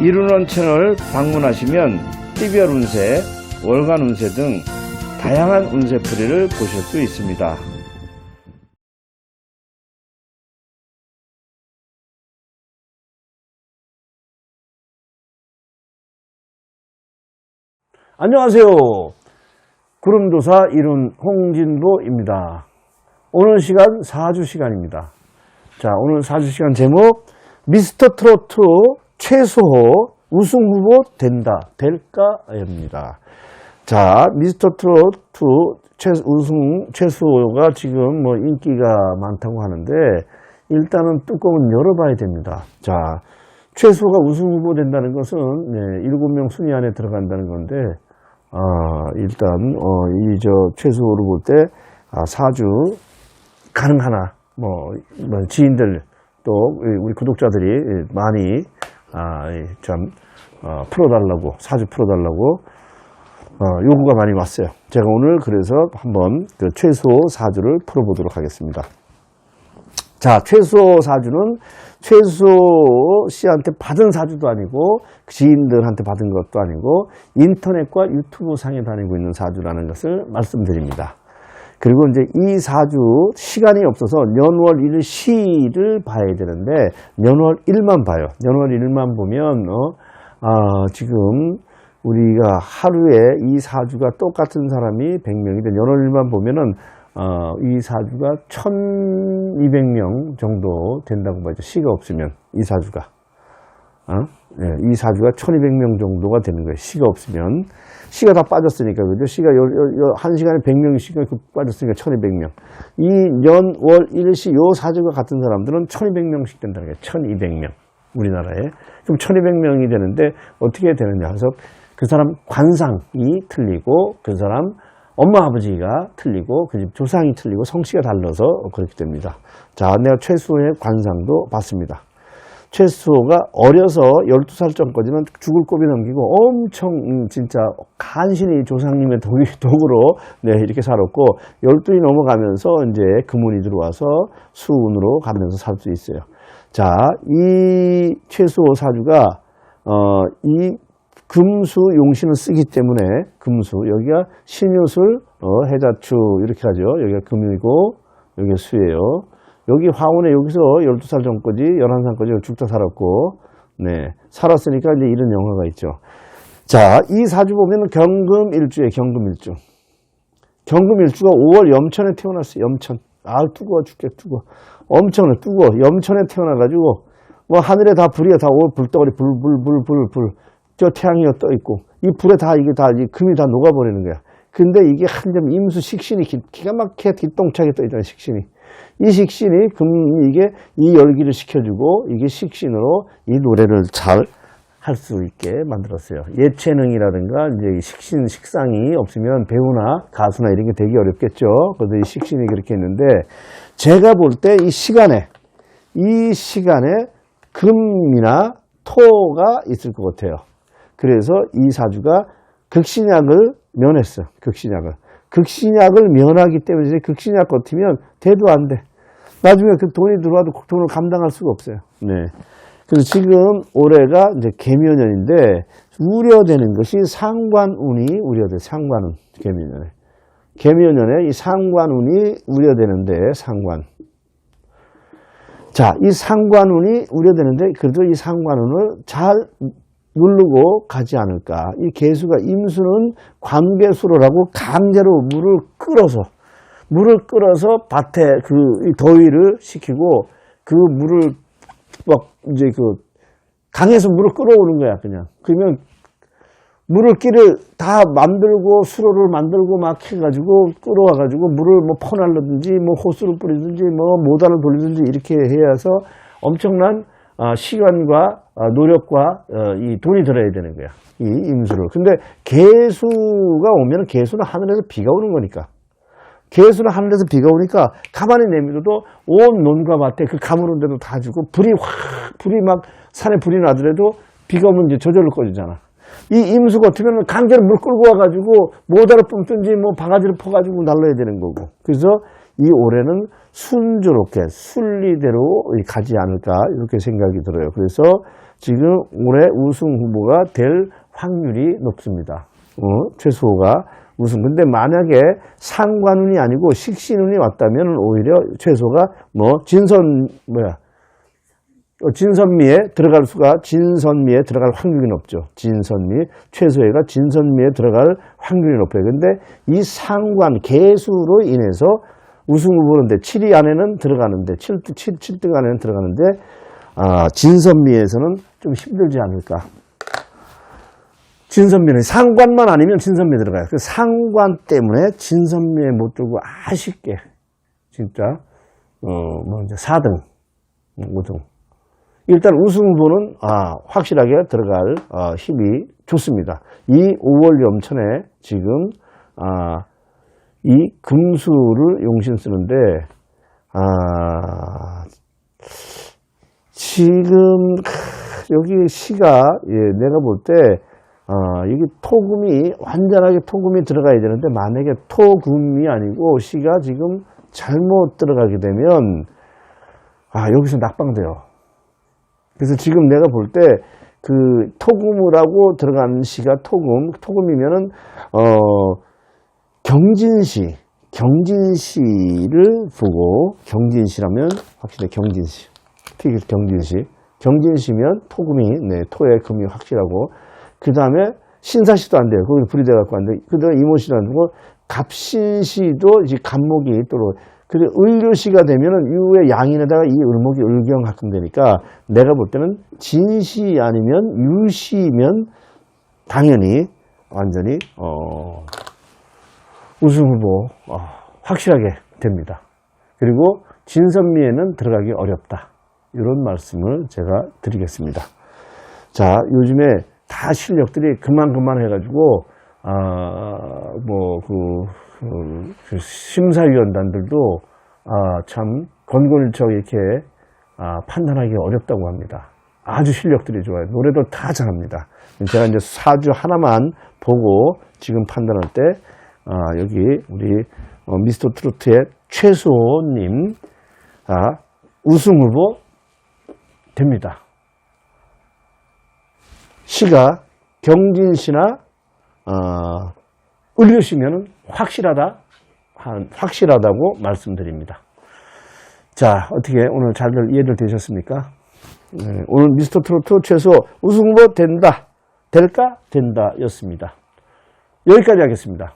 이루는 채널 방문하시면 TVR 운세, 월간 운세 등 다양한 운세풀이를 보실 수 있습니다. 안녕하세요. 구름도사 이룬 홍진보입니다. 오늘 시간 4주 시간입니다. 자, 오늘 4주 시간 제목 미스터 트로트 최소호 우승 후보 된다, 될까입니다. 자, 미스터 트로트 최, 우승 최소호가 지금 뭐 인기가 많다고 하는데 일단은 뚜껑은 열어봐야 됩니다. 자, 최소가 우승 후보 된다는 것은 네, 7명 순위 안에 들어간다는 건데 아, 일단 어, 이 저 최소를 볼 때 아, 4주 가능하나 뭐, 뭐 지인들 또 우리 구독자들이 많이 아, 이참 어, 풀어달라고 4주 풀어달라고 어, 요구가 많이 왔어요. 제가 오늘 그래서 한번 그 최소 4주를 풀어보도록 하겠습니다. 자, 최소 사주는 최소 씨한테 받은 사주도 아니고 지인들한테 받은 것도 아니고 인터넷과 유튜브 상에 다니고 있는 사주라는 것을 말씀드립니다. 그리고 이제 이 사주 시간이 없어서 년월 일시를 봐야 되는데 년월 일만 봐요. 년월 일만 보면 어, 아, 지금 우리가 하루에 이 사주가 똑같은 사람이 100명인데 년월 일만 보면은 어, 이 사주가 1200명 정도 된다고 봐야죠. 시가 없으면, 이 사주가. 어? 네, 이 사주가 1200명 정도가 되는 거예요. 시가 없으면. 시가 다 빠졌으니까, 그죠? 시가 요, 요, 요, 한 시간에 100명씩 빠졌으니까 1200명. 이 년, 월, 일 시 요 사주가 같은 사람들은 1200명씩 된다는 거예요. 1200명. 우리나라에. 그럼 1200명이 되는데 어떻게 되느냐. 그래서 그 사람 관상이 틀리고 그 사람 엄마 아버지가 틀리고 그 집 조상이 틀리고 성씨가 달라서 그렇게 됩니다. 자, 내가 최수호의 관상도 봤습니다. 최수호가 어려서 12살 전까지는 죽을 고비 넘기고 엄청 음, 진짜 간신히 조상님의 도구, 도구로 네, 이렇게 살았고 12이 넘어가면서 이제 금운이 들어와서 수운으로 가면서 살 수 있어요. 자, 이 최수호 사주가 어, 이 금수 용신을 쓰기 때문에 금수 여기가 신유술 어, 해자추 이렇게 하죠 여기가 금이고 여기가 수예요 여기 화운에 여기서 12살 전까지 11살까지 죽다 살았고 네 살았으니까 이제 이런 영화가 있죠. 자 이 사주 보면 경금일주에 경금일주. 경금일주가 5월 염천에 태어났어요 염천. 아 뜨거워 죽게 뜨거워. 엄청나 뜨거워. 염천에 태어나가지고 뭐 하늘에 다 불이야 다 오 불덩어리 불 불 불 불 불. 저 태양이 떠 있고 이 불에 다 이게 다 이 금이 다 녹아버리는 거야. 근데 이게 한점 임수 식신이 기, 기가 막히게 기똥차게 떠 있잖아 식신이. 이 식신이 금 이게 이 열기를 식혀주고 이게 식신으로 이 노래를 잘 할 수 있게 만들었어요. 예체능이라든가 이제 식신 식상이 없으면 배우나 가수나 이런 게 되게 어렵겠죠. 그래서 이 식신이 그렇게 했는데 제가 볼 때 이 시간에 이 시간에 금이나 토가 있을 것 같아요. 그래서 이 사주가 극신약을 면했어. 극신약을. 극신약을 면하기 때문에 극신약 같으면 대도 안 돼. 나중에 그 돈이 들어와도 그 돈을 감당할 수가 없어요. 네. 그래서 지금 올해가 이제 개묘년인데 우려되는 것이 상관운이 우려돼. 상관운. 개묘년에. 개묘년에 이 상관운이 우려되는데 상관. 자, 이 상관운이 우려되는데 그래도 이 상관운을 잘 누르고 가지 않을까. 이 개수가 임수는 관계수로라고 강제로 물을 끌어서 물을 끌어서 밭에 그 더위를 식히고 그 물을 막 이제 그 강에서 물을 끌어오는 거야 그냥. 그러면 물을 끼를 다 만들고 수로를 만들고 막 해가지고 끌어와가지고 물을 뭐 퍼날르든지 뭐 호수를 뿌리든지 뭐 모단을 돌리든지 이렇게 해서 엄청난 어, 시간과 어, 노력과 어, 이 돈이 들어야 되는 거야. 이 임수를. 근데 개수가 오면 개수는 하늘에서 비가 오는 거니까. 개수는 하늘에서 비가 오니까 가만히 내밀어도 온 논과 밭에 그 가물은 데도 다 주고 불이 확 불이 막 산에 불이 나더라도 비가 오면 이제 저절로 꺼지잖아. 이 임수 같으면 강제로 물 끌고 와가지고 모다를 뿜든지 뭐 바가지를 퍼가지고 날라야 되는 거고. 그래서 이 올해는 순조롭게 순리대로 가지 않을까 이렇게 생각이 들어요. 그래서 지금 올해 우승 후보가 될 확률이 높습니다. 어, 최소가 우승. 근데 만약에 상관운이 아니고 식신운이 왔다면 오히려 최소가 뭐 진선 뭐야 어, 진선미에 들어갈 수가 진선미에 들어갈 확률이 높죠. 진선미 최소해가 진선미에 들어갈 확률이 높아요. 근데 이 상관 개수로 인해서 우승 후보인데 7위 안에는 들어가는데 7, 7, 7등 안에는 들어가는데 아, 진선미에서는 좀 힘들지 않을까. 진선미는 상관만 아니면 진선미에 들어가요. 그 상관 때문에 진선미에 못 들고 아쉽게 진짜 어뭐 이제 4등, 5등. 일단 우승 후보는 아, 확실하게 들어갈 어, 힘이 좋습니다. 이 5월 염천에 지금 아, 이 금수를 용신 쓰는데 아, 지금 크, 여기 시가 예, 내가 볼때 어, 여기 토금이 완전하게 토금이 들어가야 되는데 만약에 토금이 아니고 시가 지금 잘못 들어가게 되면 아 여기서 낙방돼요. 그래서 지금 내가 볼 때 그 토금이라고 들어간 시가 토금, 토금이면은 어 경진시, 경진시를 보고 경진시라면 확실히 경진시, 특히 경진시, 경진시면 토금이 네 토의 금이 확실하고 그 다음에 신사시도 안 돼요. 거기 불이 돼갖고 안 돼. 그 다음에 안 되고 갑신시도 이제 간목이 또 그리고 을료시가 되면은 유의 양인에다가 이 을목이 을경 합금 되니까 내가 볼 때는 진시 아니면 유시면 당연히 완전히 어 우승 후보 어, 확실하게 됩니다. 그리고 진선미에는 들어가기 어렵다. 이런 말씀을 제가 드리겠습니다. 자, 요즘에 다 실력들이 그만 그만 해가지고, 아, 뭐, 그, 그 심사위원단들도, 아, 참, 건골척 이렇게, 아, 판단하기 어렵다고 합니다. 아주 실력들이 좋아요. 노래도 다 잘합니다. 제가 이제 사주 하나만 보고 지금 판단할 때, 아, 여기 우리 어, 미스터 트로트의 최수호님, 아, 우승 후보 됩니다. 시가 경진 시나 어, 을류시면 확실하다, 한, 확실하다고 말씀드립니다. 자, 어떻게 오늘 잘들 이해들 되셨습니까? 네, 오늘 미스터 트로트 최소 우승 후보 된다, 될까? 된다 였습니다. 여기까지 하겠습니다.